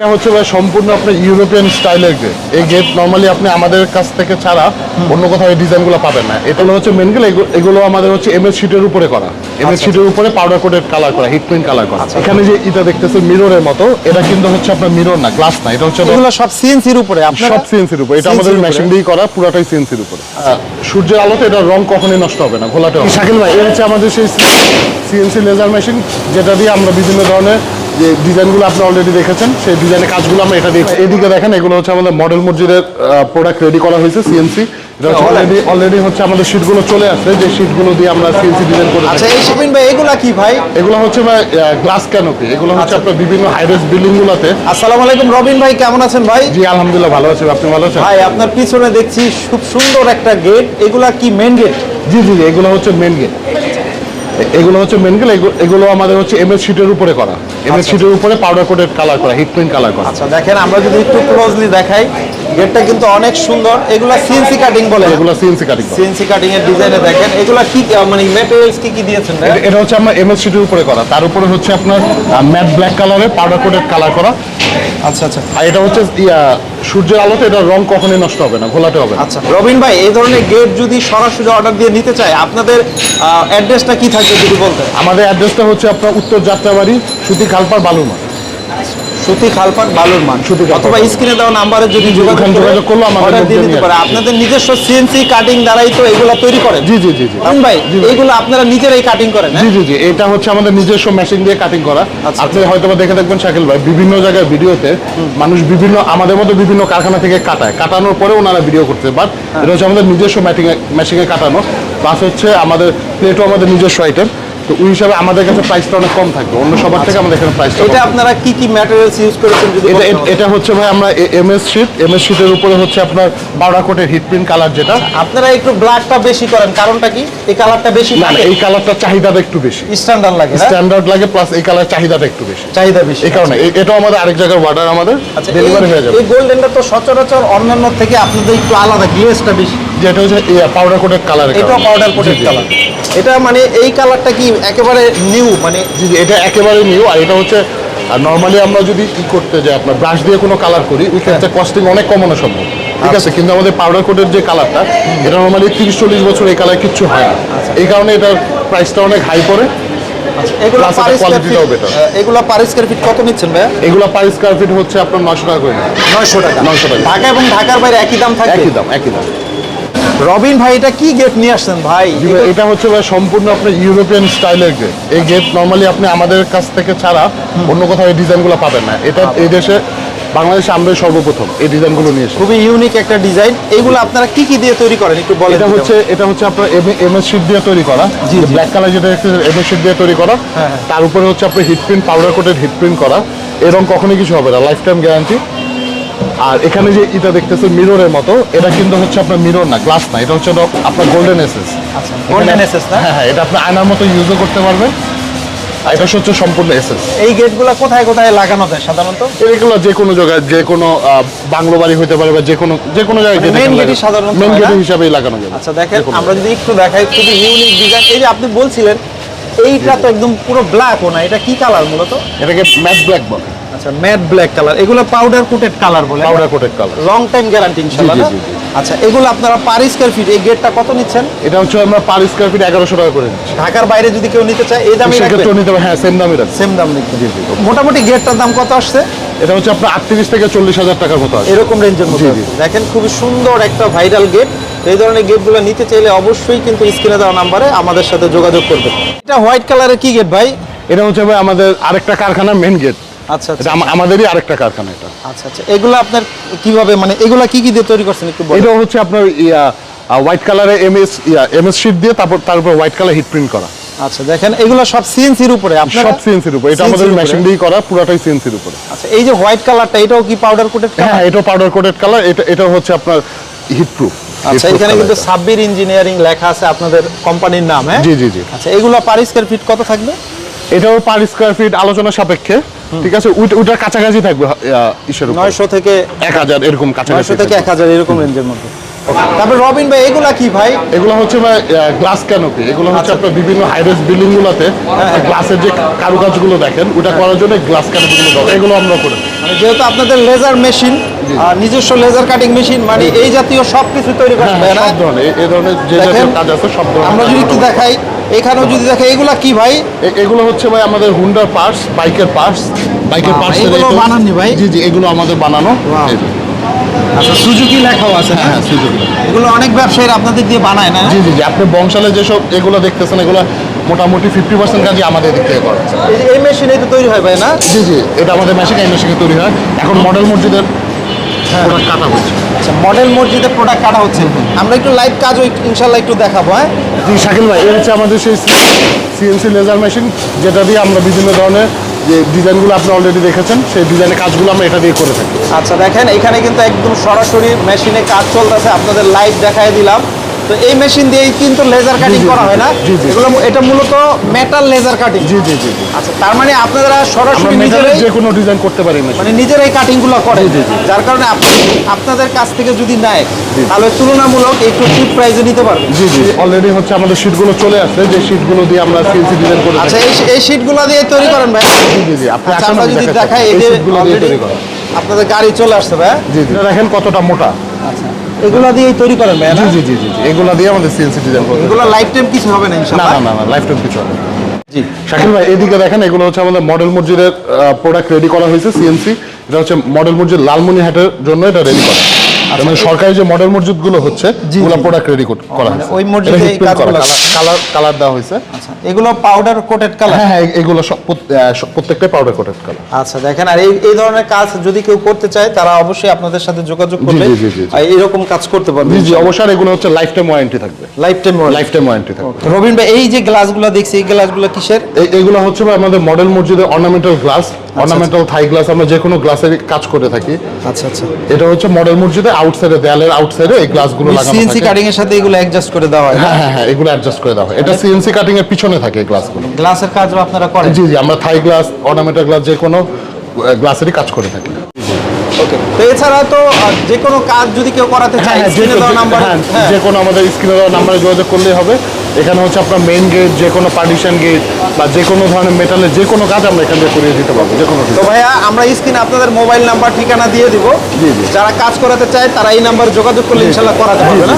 এটা হচ্ছে ভাই সম্পূর্ণ আপনার ইউরোপিয়ান স্টাইলের গেট এই গেট নর্মালি আপনি আমাদের কাছ থেকে ছাড়া অন্য কোথাও এই ডিজাইনগুলো পাবেন না। এটা হচ্ছে মেন গেট এগুলো আমাদের হচ্ছে এমএস শিটের উপরে করা। এমএস শিটের উপরে পাউডার কোটেড কালার করা হিট প্রিন্ট কালার করা। এখানে যে এটা দেখতেছেন মিররের মতো এটা কিন্তু হচ্ছে আপনার মিরর না গ্লাস না এটা হচ্ছে এগুলো সব সিএনসির উপরে সব সিএনসির উপর। এটা আমাদের মেশিন দিয়ে করা পুরোটাই সিএনসির উপরে। সূর্যের আলোতে এটা রং কখনোই নষ্ট হবে না ঘোলাটে। শাকিল ভাই। এই হচ্ছে আমাদের সেই সিএনসি লেজার মেশিন যেটা দিয়ে আমরা বিভিন্ন ধরনের যে ডিজাইনগুলো আপনি অলরেডি দেখেছেন সেই ডিজাইনের কাজগুলো আমরা এটা দিয়ে এদিকে দেখেন এগুলো হচ্ছে আমাদের মডেল মসজিদের প্রোডাক্ট রেডি করা হয়েছে সিএনসি অলরেডি অলরেডি হচ্ছে আমাদের শীটগুলো চলে আসছে যে শীটগুলো দিয়ে আমরা সিএনসি ডিজাইন করে আচ্ছা এই শিপিং ভাই এগুলা কি ভাই? এগুলো হচ্ছে ভাই গ্লাস ক্যানোপি এগুলো হচ্ছে আপনার বিভিন্ন হাইরেস বিল্ডিংগুলোতে আসসালামু আলাইকুম রবিন ভাই কেমন আছেন ভাই? জি আলহামদুলিল্লাহ ভালো আছি আপনি ভালো আছেন? ভাই আপনার পিছনে দেখছি খুব সুন্দর একটা গেট এগুলা কি মেন গেট জি জি জি এগুলো হচ্ছে মেন গেট এগুলো হচ্ছে মেন গেট এগুলো আমাদের হচ্ছে এম এমএস শিটের উপরে করা। এম এমএস শিটের উপরে পাউডার কোটেড কালার করা হিট প্রিন্ট কালার করা। আচ্ছা দেখেন আমরা যদি একটু ক্লোজলি দেখাই গেটটা কিন্তু অনেক সুন্দর। এগুলো সিএনসি কাটিং বলে। এগুলো সিএনসি কাটিং সিএনসি কাটিং এর ডিজাইনে দেখেন। এগুলা কি মানে ম্যাটেরিয়ালস কি কি দিয়েছেন ভাই? এটা হচ্ছে আপনার এমএস শিটের উপরে করা। তার উপরে হচ্ছে আপনার ম্যাট ব্ল্যাক কালারের পাউডার কোটেড কালার করা। আচ্ছা আচ্ছা। আর এটা হচ্ছে সূর্যের আলোতে এটা রং কখনোই নষ্ট হবে না ঘোলাটে হবে আচ্ছা। রবিন ভাই এই ধরনের গেট যদি সরাসরি অর্ডার দিয়ে নিতে চায় আপনাদের অ্যাড্রেসটা কি থাকবে যদি বলতেন? আমাদের অ্যাড্রেসটা হচ্ছে আপনার উত্তর যাত্রাবাড়ি সুতি খালপার বালুমা সুতি খালপাট বালুর মান অথবা স্ক্রিনে দেওয়া নাম্বারে যদি যোগাযোগ করলে আমাদের অর্ডার দিয়ে নিয়ে পারে। আপনাদের নিজস্ব সিএনসি কাটিং দ্বারাই তো এগুলো তৈরি করেন। জি জি জি জি। ভাই জি। আপনারা নিজেরাই কাটিং করেন হ্যাঁ? জি জি জি। এটা হচ্ছে আমাদের নিজস্ব মেশিন দিয়ে কাটিং করা। আচ্ছা। আপনি হয়তো দেখে থাকবেন শাকিল ভাই বিভিন্ন জায়গায় ভিডিওতে মানুষ বিভিন্ন আমাদের মতো বিভিন্ন কারখানা থেকে কাটায়। কাটানোর পরে ওনারা ভিডিও করতে বাট। এটা হচ্ছে আমাদের নিজস্ব মেশিনে কাটানো। প্লাস হচ্ছে আমাদের প্লেটও আমাদের নিজস্ব আইটেম তো ওই হিসাবে আমাদের কাছে প্রাইসটা অনেক কম থাকবে। অন্য সবার থেকে আমাদের এখানে প্রাইসটা এটা আপনারা কি কি ম্যাটেরিয়ালস ইউজ করেছেন যদি এটা এটা- হচ্ছে ভাই আমরা এমএস শিট এমএস শিটের উপরে হচ্ছে আপনার বারোটা কোটের হিট প্রিন্ট কালার যেটা। আপনারা একটু ব্ল্যাকটা বেশি করেন কারণটা কি? এই কালারটা বেশি না এই কালারটার চাহিদাটা একটু বেশি। স্ট্যান্ডার্ড লাগে স্ট্যান্ডার্ড লাগে প্লাস এই কালার চাহিদাটা একটু বেশি। চাহিদা বেশি এই কারণে। এ- এটাও আমাদের আরেক জায়গার অর্ডার আমাদের। আচ্ছা ডেলিভারি হয়ে যাবে। এই গোল্ডেনটা তো সচরাচর অন্যান্য থেকে আপনাদের একটু আলাদা গ্লেজটা বেশি। যেটা হচ্ছে পাউডার কোটের কালার এটাও পাউডার কোটেড কালার এটা মানে এই কালারটা কি একেবারে নিউ মানে এটা একেবারে নিউ আর এটা হচ্ছে নর্মালি আমরা যদি কি করতে যাই আপনার ব্রাশ দিয়ে কোনো কালার করি ওই ক্ষেত্রে কস্টিং অনেক কমানো সম্ভব। ঠিক আছে কিন্তু আমাদের পাউডার কোটের যে কালারটা এটা নর্মালি তিরিশ চল্লিশ বছর এই কালার কিচ্ছু হয় না। এই কারণে এটার প্রাইসটা অনেক হাই পড়ে। এগুলো Plus পার এটা স্কয়ার ফিট better। এগুলো পার স্কয়ার ফিট কত নিচ্ছেন ভাইয়া? এগুলো পার স্কোয়ার ফিট হচ্ছে আপনার নশো টাকা করে। টাকা। 900 টাকা। ঢাকা এবং ঢাকার বাইরে একই দাম থাকে একই দাম একই দাম। রবিন ভাই এটা কি গেট নিয়ে আসছেন ভাই? এটা হচ্ছে ভাই সম্পূর্ণ আপনার ইউরোপিয়ান স্টাইলের গেট এই গেট নর্মালি আপনি আমাদের কাছ থেকে ছাড়া অন্য কোথাও এই ডিজাইনগুলো পাবেন না। এটা এই দেশে বাংলাদেশে আমরাই সর্বপ্রথম এই ডিজাইনগুলো নিয়ে এসেছি। খুবই ইউনিক একটা ডিজাইন এইগুলো আপনারা কি কি দিয়ে তৈরি করেন? একটু বলেন এটা হচ্ছে এটা হচ্ছে আপনার এমএস শিট দিয়ে তৈরি করা। জি, জি। ব্ল্যাক কালার যেটা এমএস শিট দিয়ে তৈরি করা। হ্যাঁ, হ্যাঁ। তার উপরে হচ্ছে আপনার heat print powder coated heat print করা। এরকম কখনোই কিছু হবে না। লাইফ টাইম গ্যারান্টি আর এখানে যে এটা দেখতেছেন মিররের মতো এটা কিন্তু হচ্ছে আপনার মিরর না গ্লাস না এটা হচ্ছে আপনার গোল্ডেন এসেস আচ্ছা গোল্ডেন এসএস না? হ্যাঁ হ্যাঁ এটা আপনি আয়নার মতো ইউজও করতে পারবেন। এটা হচ্ছে সম্পূর্ণ এসেস এই গেটগুলো কোথায় কোথায় লাগানো যায় সাধারণত? এগুলো যে কোনো জায়গায় যে কোনো বাংলো বাড়ি হতে পারে বা যে কোনো যে কোনো জায়গায় মানে main gate সাধারণত মেন গেট না? হিসাবেই লাগানো যায় আচ্ছা দেখেন আমরা যদি একটু দেখাই খুবই ইউনিক ডিজাইন এই যে আপনি বলছিলেন এইটা তো একদম পুরো ব্ল্যাক ও না এটা কি কালার মূলত? এটাকে ম্যাট ব্ল্যাক বলে। আচ্ছা ম্যাট ব্ল্যাক কালার এগুলো পাউডার কোটেড কালার বলে। Powder coated colour long time guarantee ইনশাআল্লাহ জি? জি, জি। আচ্ছা এগুলো আপনারা পার স্কয়ার ফিট এই গেটটা কত নিচ্ছেন? এটা হচ্ছে আমরা পার স্কোয়ার ফিট এগারোশো টাকা করে নিচ্ছি। ঢাকার বাইরে যদি কেউ নিতে চায় এই রাখবেন সেক্ষেত্রে নিতে হবে হ্যাঁ সেম দামই রাখছি। সেম দাম নিতে মোটামুটি গেটটার দাম কত আসছে? এটা হচ্ছে আপনার আটত্রিশ থেকে চল্লিশ হাজার টাকার মতো এরকম রেঞ্জের মধ্যে জি, জি। দেখেন খুবই সুন্দর একটা ভাইরাল গেট এই ধরনের গেটগুলো নিতে চাইলে অবশ্যই কিন্তু স্ক্রিনে দেওয়া নাম্বারে আমাদের সাথে যোগাযোগ করবেন। এটা হোয়াইট কালারের কি গেট ভাই? এটা হচ্ছে ভাই আমাদের আরেকটা কারখানা মেন গেট আচ্ছা আচ্ছা। এটা আমাদেরই আরেকটা কারখানা এটা। আচ্ছা আচ্ছা। এগুলো আপনার কীভাবে মানে এগুলা কি কি দিয়ে তৈরি করছেন একটু এটা হচ্ছে আপনার ইয়া হোয়াইট কালারে এমএস ইয়া এমএস শিট দিয়ে তারপর তার উপর হোয়াইট কালার হিট প্রিন্ট করা। আচ্ছা দেখেন এগুলো সব সিএনসির উপরে। সব সিএনসির উপর। এটা আমাদের মেশিন দিয়ে করা পুরোটাই সিএনসির উপরে। আচ্ছা এই যে হোয়াইট কালারটা এটাও কি পাউডার কোটেড হ্যাঁ এটা পাউডার কোটেড কালার এটা এটা হচ্ছে আপনার হিট প্রুফ আচ্ছা এখানে কিন্তু সাব্বির ইঞ্জিনিয়ারিং লেখা আছে আপনাদের কোম্পানির নাম হ্যাঁ? জি জি জি। আচ্ছা এগুলো পার স্কয়ার ফিট কত থাকবে? এটাও পার স্কোয়ার ফিট আলোচনা সাপেক্ষে। ঠিক আছে? ওইটার কাছাকাছি থাকবে ইয়া, ইসের নয়শো থেকে এক হাজার এরকম কাছাকাছি থেকে এক। হাজার এরকম রেঞ্জের মধ্যে। তারপরে রবিন ভাই এগুলা কি ভাই? এগুলো হচ্ছে ভাই গ্লাস ক্যানোপি। এগুলো আচ্ছা। হচ্ছে আপনার বিভিন্ন হাইরেস বিল্ডিং গুলোতে হ্যাঁ, গ্লাসের যে কারুকাজগুলো দেখেন ওটা করার জন্য গ্লাস ক্যানোপিগুলো দরকার এগুলো আমরা করে মানে যেহেতু আপনাদের লেজার মেশিন আর নিজস্ব লেজার কাটিং মেশিন মানে এই জাতীয় সব কিছু তৈরি হ্যাঁ করতে হ্যাঁ, না সব ধরনের। যে কাজ আছে সব ধরনের আমরা যদি কি দেখাই এখানেও যদি দেখে এগুলা কি ভাই? এগুলো হচ্ছে ভাই আমাদের হুন্ডার পার্টস বাইকের পার্টস বাইকের পার্টস এগুলো বানাননি ভাই? জি জি এগুলো আমাদের বানানো। আচ্ছা সুজুকি লেখাও আছে হ্যাঁ? হ্যাঁ সুযোগ এগুলো অনেক ব্যবসায়ীরা আপনাদের দিয়ে বানায় না? জি জি জি আপনি বংশালে যেসব এগুলো দেখতেছেন এগুলো মোটামুটি ফিফটি পার্সেন্ট কাজই আমাদের দিক থেকে করা। এই মেশিনে তো তৈরি হয় ভাই না? জি জি এটা আমাদের মেশিন এই মেশিনে তৈরি হয়। এখন মডেল মসজিদের প্রোডাক্ট কাটা হচ্ছে আচ্ছা মডেল মসজিদে প্রোডাক্ট কাটা হচ্ছে আমরা একটু লাইভ কাজ ওই ইনশাল্লাহ একটু দেখাবো হ্যাঁ? জি শাকিল ভাই এই হচ্ছে আমাদের সেই সিএনসি লেজার মেশিন যেটা দিয়ে আমরা বিভিন্ন ধরনের যে ডিজাইনগুলো আপনি অলরেডি দেখেছেন সেই ডিজাইনের কাজগুলো আমরা এটা দিয়ে করে থাকি। আচ্ছা দেখেন এখানে কিন্তু একদম সরাসরি মেশিনে কাজ চলতেছে। আপনাদের লাইভ দেখাই দিলাম। তো এই মেশিন দিয়েই কিন্তু লেজার কাটিং করা হয় না। এগুলো এটা মূলত মেটাল লেজার কাটিং জি জি জি আচ্ছা তার মানে আপনারা সরাসরি নিজেরাই যে কোনো ডিজাইন করতে পারি মানে নিজেরাই কাটিংগুলো করে। যার কারণে আপনি- আপনাদের কাছ থেকে যদি নেয় তাহলে তুলনামূলক একটু চিপ প্রাইসে নিতে পারবেন। জি জি অলরেডি হচ্ছে আমাদের শীটগুলো চলে আসছে যে শীটগুলো দিয়ে আমরা সিএনসি ডিজাইন করে আচ্ছা এই এই শীটগুলো দিয়ে তৈরি করেন ভাই। জি জি জি আপনি আচ্ছা আমরা যদি দেখাই এই শীটগুলো দিয়ে তৈরি করা আপনাদের গাড়ি চলে আসছে ভাই। জি জি। দেখেন কতটা মোটা। আচ্ছা। এগুলো দিয়েই তৈরি করেন ভাই জি জি জি জি এগুলা দিয়ে আমাদের সিএনসি ডিজাইন করতে এগুলা লাইফ টাইম কিছু হবে না না ইনশাআল্লাহ? না না না লাইফ টাইম কিছু হবে জি। শাকিল ভাই এদিকে দেখেন এগুলো হচ্ছে আমাদের মডেল মসজিদের প্রোডাক্ট রেডি করা হয়েছে সিএনসি এটা হচ্ছে মডেল মসজিদ লালমনিহাটের জন্য এটা রেডি করা। মানে সরকারি যে মডেল মসজিদগুলো হচ্ছে ওগুলো প্রোডাক্ট রেডি করা হয়েছে। ওই মসজিদে এই কাজগুলো- কালার- কালার দেওয়া হয়েছে। আচ্ছা। এগুলো পাউডার কোটেড কালার হ্যাঁ এগুলো সব প্রত- প্রত্যেকটাই পাউডার কোটেড কালার আচ্ছা দেখেন আর এই এই ধরনের কাজ যদি কেউ করতে চায় তারা অবশ্যই আপনাদের সাথে যোগাযোগ করবে এরকম কাজ করতে পারবে। জি অবশ্যই এগুলো হচ্ছে লাইফ টাইম ওয়ারেন্টি থাকবে। Life time life time warranty থাকবে রবিন ভাই এই যে গ্লাসগুলো দেখছি এই গ্লাসগুলো কিসের? এগুলো হচ্ছে আমাদের মডেল মসজিদের ornamental glass ornamental Thai glass আমরা যে কোনো গ্লাসের কাজ করে থাকি। আচ্ছা আচ্ছা। এটা হচ্ছে মডেল মসজিদে আউটসাইডে দেয়ালের আউটসাইডে এই গ্লাসগুলো লাগানো সিএনসি কাটিং এর সাথে এগুলো অ্যাডজাস্ট করে দেওয়া হয় হ্যাঁ হ্যাঁ হ্যাঁ এগুলো অ্যাডজাস্ট করে দেওয়া হয়। এটা সিএনসি কাটিং এর পিছনে থাকে এই গ্লাসগুলো গ্লাসের কাজও আপনারা করেন? জি জি আমরা থাই গ্লাস অর্নামেন্টাল গ্লাস যে কোনো গ্লাসেরই কাজ করে থাকি। ওকে তো এছাড়া তো যে কোনো কাজ যদি কেউ করাতে চায় হ্যাঁ, যে স্ক্রিনে দেওয়া নাম্বার হ্যাঁ, যে কোনো আমাদের স্ক্রিনে দেওয়া নাম্বারে যোগাযোগ করলেই হবে। এখানে হচ্ছে আপনার মেইন গেট যে কোনো পার্টিশন গেট বা যে কোনো ধরনের মেটালের যে কোনো কাজ আমরা এখান থেকে করিয়ে দিতে পারব যে কোনো তো ভাইয়া আমরা স্ক্রিনে আপনাদের মোবাইল নাম্বার ঠিকানা দিয়ে দিব। যারা কাজ করাতে চায় তারা এই নাম্বার যোগাযোগ করলে ইনশাল্লাহ করাতে পারবে না।